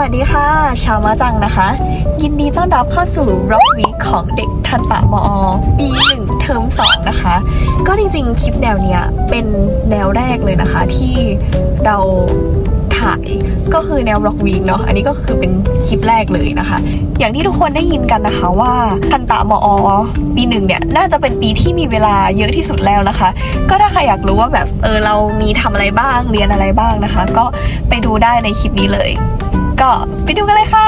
วัสดีค่ะ ชาวมาจังนะคะ ยินดีต้อนรับเข้าสู่ Rock Week ของเด็กทันตะมอ ปี1เทอม2นะคะ ก็จริงๆ คลิปแนวเนี้ยเป็นแนวแรกเลยนะคะที่เราถ่ายก็คือแนว Rock Week เนาะอันนี้ก็คือเป็นคลิปแรกเลยนะคะ อย่างที่ทุกคนได้ยินกันนะคะว่าทันตะมอ ปีหนึ่งเนี่ยน่าจะเป็นปีที่มีเวลาเยอะที่สุดแล้วนะคะ ก็ถ้าใครอยากรู้ว่าแบบเออเรามีทำอะไรบ้างเรียนอะไรบ้างนะคะ ก็ไปดูได้ในคลิปนี้เลย ก็ไปดูกันเลยค่ะ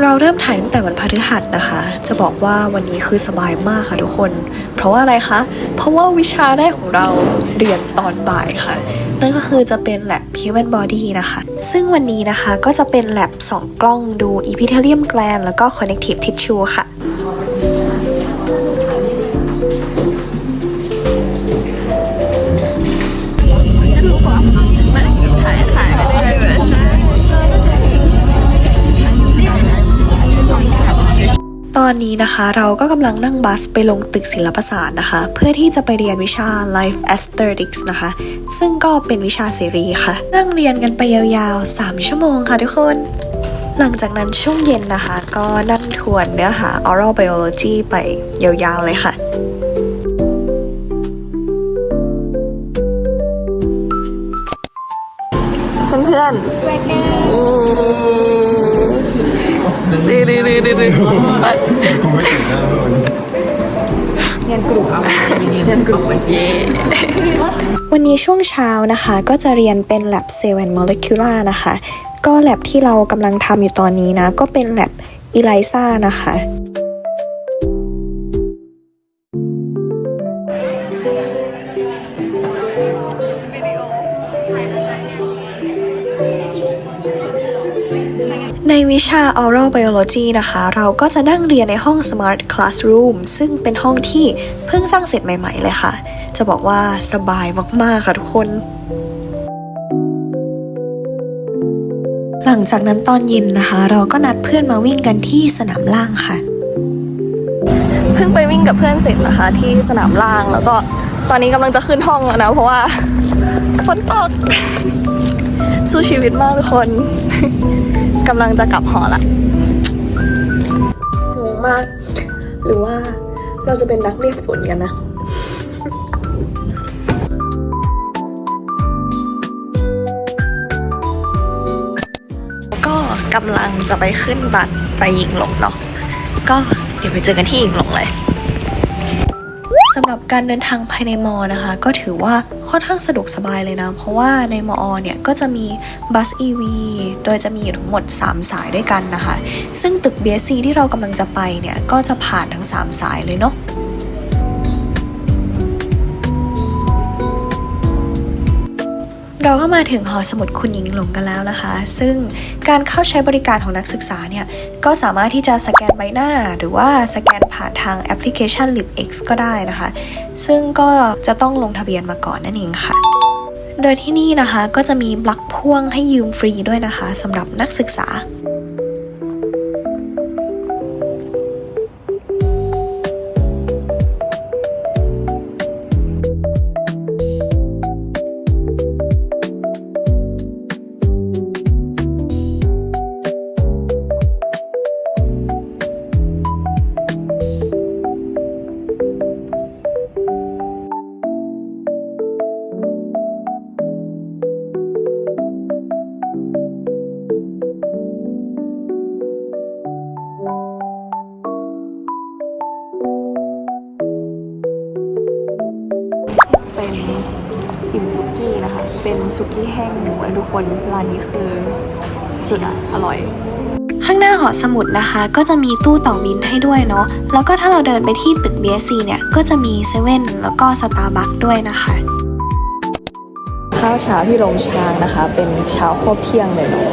เราเริ่มถ่ายตั้งแต่วันพฤหัสนะคะ จะบอกว่าวันนี้คือสบายมากค่ะทุกคน เพราะว่าอะไรคะ เพราะว่าวิชาแรกของเราเรียนตอนบ่ายค่ะ นั่นก็คือจะเป็น lab human body นะคะ ซึ่งวันนี้นะคะก็จะเป็น lab 2 กล้องดู epithelium gland แล้วก็ connective tissue ค่ะ อนนี้นะคะเราก็กำลังนั่งบัสไปลงตึกศิลปศาสตร์นะคะ เพื่อที่จะไปเรียนวิชา Life Aesthetics นะคะ ซึ่งก็เป็นวิชาเสรีค่ะ นั่งเรียนกันไปยาวๆ 3 ชั่วโมงค่ะทุกคน หลังจากนั้นช่วงเย็นนะคะ ก็นั่งทวนเนื้อหา oral biology ไปยาวๆเลยค่ะเพื่อนๆ ดื้อดื้อดื้อดื้อดื้อเรียนกลุ่มเอาเรียนกลุ่มวันนี้ช่วงเช้านะคะ ก็จะเรียนเป็น lab cell and molecular นะคะ ก็ lab ที่เรากำลังทำอยู่ตอนนี้นะ ก็เป็น lab ELISA นะคะ วิชา oral biology นะคะ เราก็จะนั่งเรียนในห้อง smart classroom ซึ่งเป็นห้องที่เพิ่งสร้างเสร็จใหม่ๆเลยค่ะ จะบอกว่าสบายมากๆค่ะทุกคน หลังจากนั้นตอนเย็นนะคะ เราก็นัดเพื่อนมาวิ่งกันที่สนามล่างค่ะ เพิ่งไปวิ่งกับเพื่อนเสร็จนะคะ ที่สนามล่างแล้วก็ตอนนี้กำลังจะขึ้นห้องแล้วนะเพราะว่าฝนตกสู้ชีวิตมากทุกคน กำลังจะกลับหอละงงมาก หรือว่าเราจะเป็นนักเรียกฝนกันนะก็กำลังจะไปขึ้นบัตรไปหญิงหลงเนาะก็เดี๋ยวไปเจอกันที่หญิงหลงเลย สำหรับการเดินทางภายในมอนะคะ ก็ถือว่าค่อนข้างสะดวกสบายเลยนะ เพราะว่าในมอเนี่ยก็จะมีบัส EV โดยจะมีทั้งหมด 3 สายด้วยกันนะคะ ซึ่งตึก BSC ที่เรากำลังจะไปเนี่ย ก็จะผ่านทั้ง 3 สายเลยเนาะ เราก็มาถึงหอสมุดคุณหญิงหลงกันแล้วนะคะ ซึ่งการเข้าใช้บริการของนักศึกษาเนี่ย ก็สามารถที่จะสแกนใบหน้า หรือว่าสแกนผ่านทางแอปพลิเคชัน LibX ก็ได้นะคะ ซึ่งก็จะต้องลงทะเบียนมาก่อนนั่นเองค่ะ โดยที่นี่นะคะก็จะมีบลักพ่วงให้ยืมฟรีด้วยนะคะสำหรับนักศึกษา เป็นซุกี้แห้งหมูนะทุกคน ร้านนี้คือสุดอะอร่อย ข้างหน้าหอสมุดนะคะ ก็จะมีตู้ต่อบินให้ด้วยเนาะ แล้วก็ถ้าเราเดินไปที่ตึก BSC เนี่ย ก็จะมีเซเว่นแล้วก็สตาร์บัคด้วยนะคะ ข้าวเช้าที่โรงช้างนะคะ เป็นเช้าโคตรเที่ยงเลยเนาะ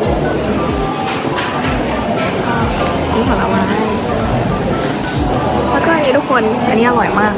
นี่ผลไม้แล้วก็อันนี้ทุกคน อันนี้อร่อยมาก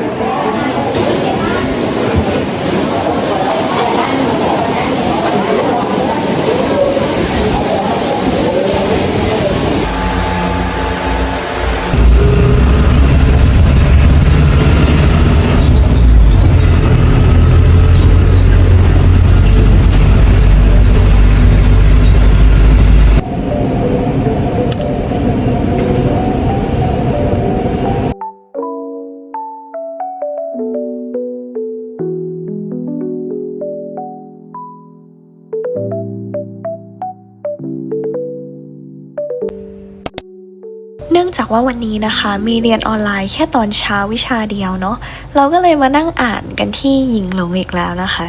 เนื่องจากว่าวันนี้นะคะ มีเรียนออนไลน์แค่ตอนเช้าวิชาเดียวเนาะเราก็เลยมานั่งอ่านกันที่หญิงหลงอีกแล้วนะคะ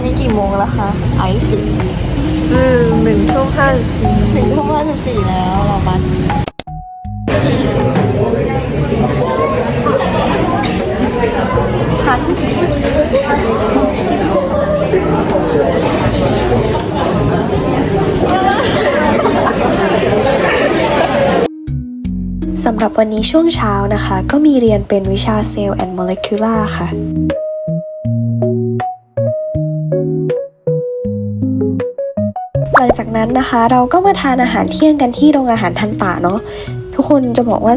อนนี้กี่โมงแล้วคะไอซ์อืมหนึ่งทุ่มห้าสี่ถึงทุ่มห้าสิบสี่แล้วเรามาพันสำหรับวันนี้ช่วงเช้านะคะ ก็มีเรียนเป็นวิชาเซลล์แอนด์โมเลกุลาค่ะ งจากนั้นนะคะ เราก็มาทานอาหารเที่ยงกันที่โรงอาหารทันตะเนาะทุกคนจะบอกว่า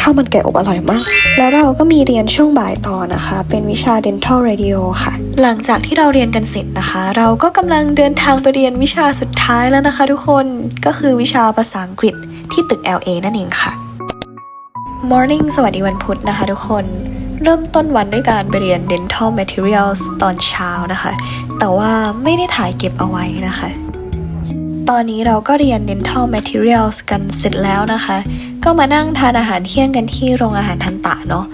ข้าวมันไก่อบอร่อยมาก แล้วเราก็มีเรียนช่วงบ่ายต่อนะคะ เป็นวิชา dental radio ค่ะ หลังจากที่เราเรียนกันเสร็จนะคะ เราก็กำลังเดินทางไปเรียนวิชาสุดท้ายแล้วนะคะ ทุกคนก็คือวิชาภาษาอังกฤษที่ตึก LA นั่นเองค่ะ Morning สวัสดีวันพุธนะคะทุกคนเริ่มต้นวันด้วยการไปเรียน dental materials ตอนเช้านะคะ แต่ว่าไม่ได้ถ่ายเก็บเอาไว้นะคะ ตอนนี้เราก็เรียน dental materials กันเสร็จแล้วนะคะ ก็มานั่งทานอาหารเที่ยงกันที่โรงอาหารทันตะเนาะ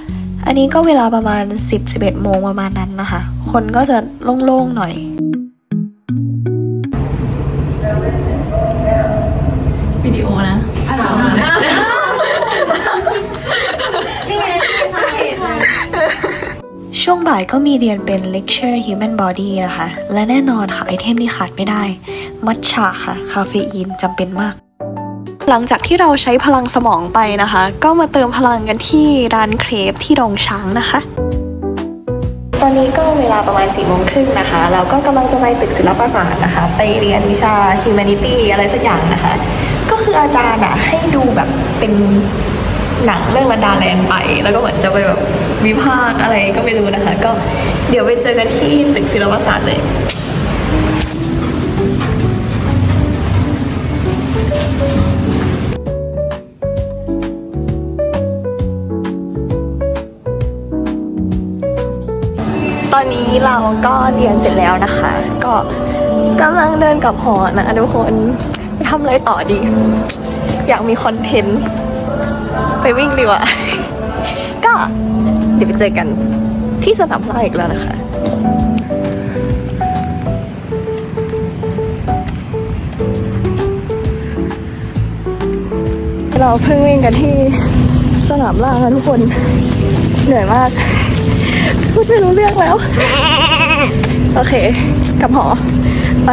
อันนี้ก็เวลาประมาณ 10-11 โมงประมาณนั้นนะคะ คนก็จะโล่งๆหน่อยวิดีโอนะ ช่วงบ่ายก็มีเรียนเป็น lecture human body นะคะ และแน่นอนค่ะ ไอเทมที่ขาดไม่ได้ มัทฉะค่ะ คาเฟอีนจำเป็นมาก หลังจากที่เราใช้พลังสมองไปนะคะ ก็มาเติมพลังกันที่ร้านเครปที่โรงช้างนะคะ ตอนนี้ก็เวลาประมาณ4ี่โมงครึ่งนะคะ เราก็กำลังจะไปตึกศิลปศาสตร์นะคะ ไปเรียนวิชา humanity อะไรสักอย่างนะคะ ก็คืออาจารย์อะให้ดูแบบเป็น หนังเรื่องลันดาแลนไป แล้วก็เหมือนจะไปแบบวิพากอะไรก็ไม่รู้นะคะ ก็เดี๋ยวไปเจอกันที่ตึกศิลปศาสตร์เลยตอนนี้เราก็เรียนเสร็จแล้วนะคะ ก็กำลังเดินกลับหอนะทุกคนไปทำอะไรต่อดี อยากมีคอนเทนต์ ไปวิ่งดีกว่า ก็เดี๋ยวไปเจอกันที่สนามไล่อีกแล้วนะคะเราเพิ่งวิ่งกันที่สนามล่าทุกคน เหนื่อยมาก พูดไม่รู้เรื่องแล้ว โอเค กลับหอ ไป